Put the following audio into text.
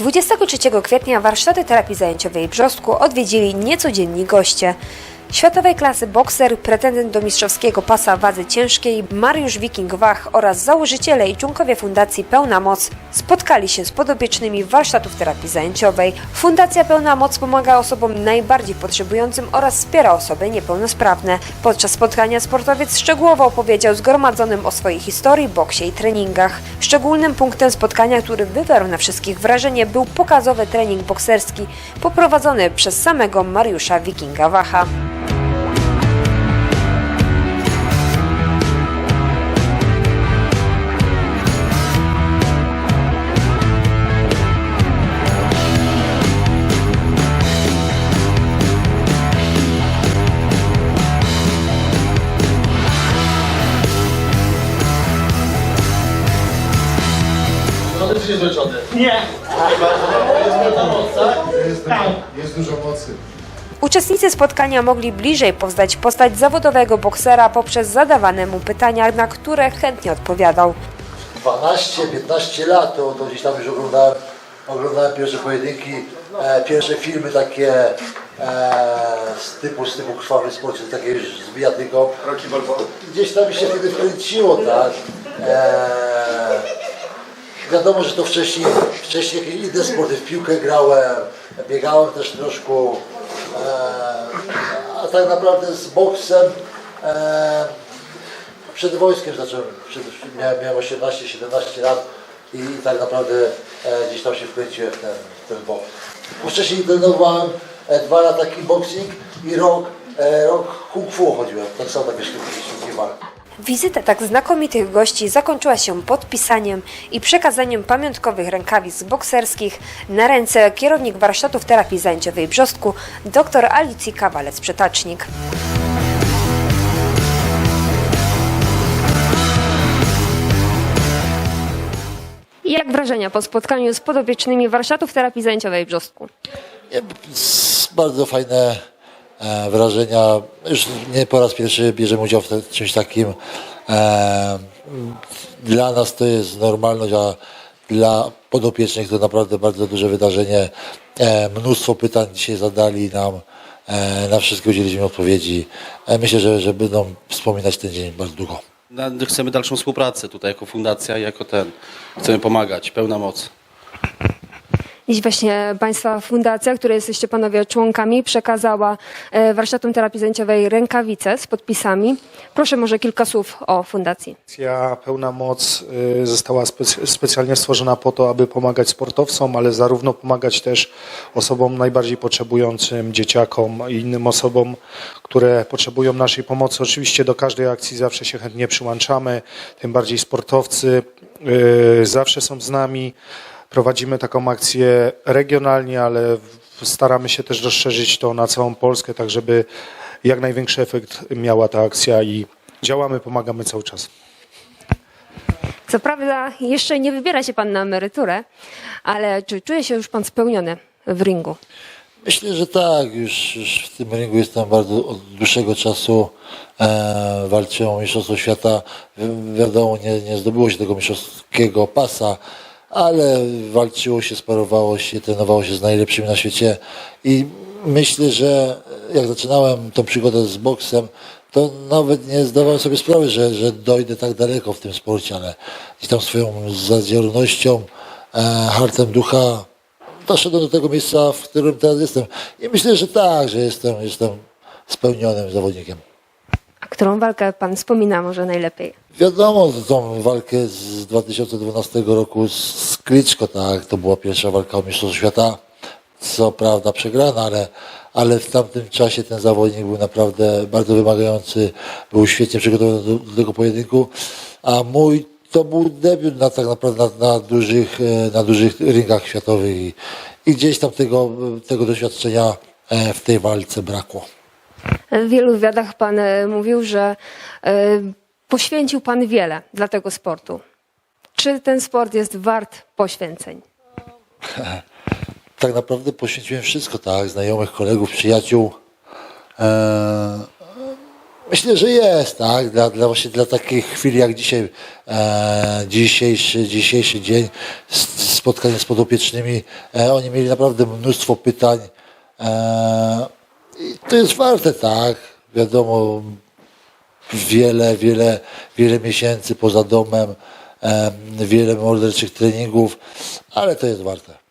23 kwietnia warsztaty terapii zajęciowej Brzostku odwiedzili niecodzienni goście. Światowej klasy bokser, pretendent do mistrzowskiego pasa wadzy ciężkiej Mariusz Wiking-Wach oraz założyciele i członkowie Fundacji Pełna Moc spotkali się z podopiecznymi warsztatów terapii zajęciowej. Fundacja Pełna Moc pomaga osobom najbardziej potrzebującym oraz wspiera osoby niepełnosprawne. Podczas spotkania sportowiec szczegółowo opowiedział zgromadzonym o swojej historii, boksie i treningach. Szczególnym punktem spotkania, który wywarł na wszystkich wrażenie, był pokazowy trening bokserski poprowadzony przez samego Mariusza Wikinga-Wacha. Się zmęczony. Nie. Jest, jest dużo mocy. Uczestnicy spotkania mogli bliżej poznać postać zawodowego boksera poprzez zadawane mu pytania, na które chętnie odpowiadał. 12-15 lat to, to gdzieś tam już oglądałem, oglądałem pierwsze pojedynki, e, pierwsze filmy takie e, z typu, z typu krwawy sport, czy takie już z bijatyką. Gdzieś tam mi się wtedy wkręciło, tak. E, wiadomo, że to wcześniej, wcześniej jakieś inne sporty, w piłkę grałem, biegałem też troszkę, e, a tak naprawdę z boksem e, przed wojskiem zacząłem, przed, miałem, miałem 18-17 lat i tak naprawdę e, gdzieś tam się wkręciłem w ten, w ten boks. Bo wcześniej trenowałem dwa lata kickboxing i rok, rok kung fu chodziłem, tak samo takie sztuki, sztuki walk. Wizyta tak znakomitych gości zakończyła się podpisaniem i przekazaniem pamiątkowych rękawic bokserskich na ręce kierownik warsztatów terapii zajęciowej Brzostku dr Alicji Kawalec-Przetacznik. Jak wrażenia po spotkaniu z podopiecznymi warsztatów terapii zajęciowej w Brzostku? Bardzo fajne wrażenia. Już nie po raz pierwszy bierzemy udział w czymś takim. E, dla nas to jest normalność, a dla podopiecznych to naprawdę bardzo duże wydarzenie. E, mnóstwo pytań dzisiaj zadali nam. E, na wszystkie udzieliliśmy odpowiedzi. E, myślę, że, że będą wspominać ten dzień bardzo długo. Chcemy dalszą współpracę tutaj jako fundacja jako ten. Chcemy pomagać, pełna moc. Dziś właśnie Państwa fundacja, której jesteście Panowie członkami, przekazała e, warsztatom terapii zajęciowej rękawice z podpisami. Proszę może kilka słów o fundacji. Akcja Pełna Moc y, została specjalnie stworzona po to, aby pomagać sportowcom, ale zarówno pomagać też osobom najbardziej potrzebującym, dzieciakom i innym osobom, które potrzebują naszej pomocy. Oczywiście do każdej akcji zawsze się chętnie przyłączamy, tym bardziej sportowcy y, zawsze są z nami. Prowadzimy taką akcję regionalnie, ale staramy się też rozszerzyć to na całą Polskę, tak żeby jak największy efekt miała ta akcja i działamy, pomagamy cały czas. Co prawda jeszcze nie wybiera się Pan na emeryturę, ale czy czuje się już Pan spełniony w ringu? Myślę, że tak. Już, już w tym ringu jestem bardzo od dłuższego czasu. E, walczę o Mistrzostwo Świata. Wi- Wiadomo, nie, nie zdobyło się tego mistrzowskiego pasa, ale walczyło się, sparowało się, trenowało się z najlepszymi na świecie. I myślę, że jak zaczynałem tą przygodę z boksem, to nawet nie zdawałem sobie sprawy, że, że dojdę tak daleko w tym sporcie, ale gdzieś tam swoją zadziornością, e, hartem ducha doszedłem do tego miejsca, w którym teraz jestem. I myślę, że tak, że jestem, jestem spełnionym zawodnikiem. Którą walkę Pan wspomina może najlepiej? Wiadomo, tą walkę z 2012 roku z Kliczko, tak, to była pierwsza walka o Mistrzostwo Świata. Co prawda przegrana, ale, ale w tamtym czasie ten zawodnik był naprawdę bardzo wymagający, był świetnie przygotowany do, do tego pojedynku, a mój to był debiut na tak naprawdę na, na, dużych, e, na dużych ringach światowych i, i gdzieś tam tego, tego doświadczenia e, w tej walce brakło. W wielu wywiadach Pan e, mówił, że e, poświęcił Pan wiele dla tego sportu. Czy ten sport jest wart poświęceń? tak naprawdę poświęciłem wszystko, tak, znajomych, kolegów, przyjaciół. E, Myślę, że jest, tak, dla, dla właśnie dla takich chwil jak dzisiaj, e, dzisiejszy, dzisiejszy dzień, spotkanie z podopiecznymi, e, oni mieli naprawdę mnóstwo pytań, e, i to jest warte, tak, wiadomo, wiele, wiele, wiele miesięcy poza domem, wiele morderczych treningów, ale to jest warte.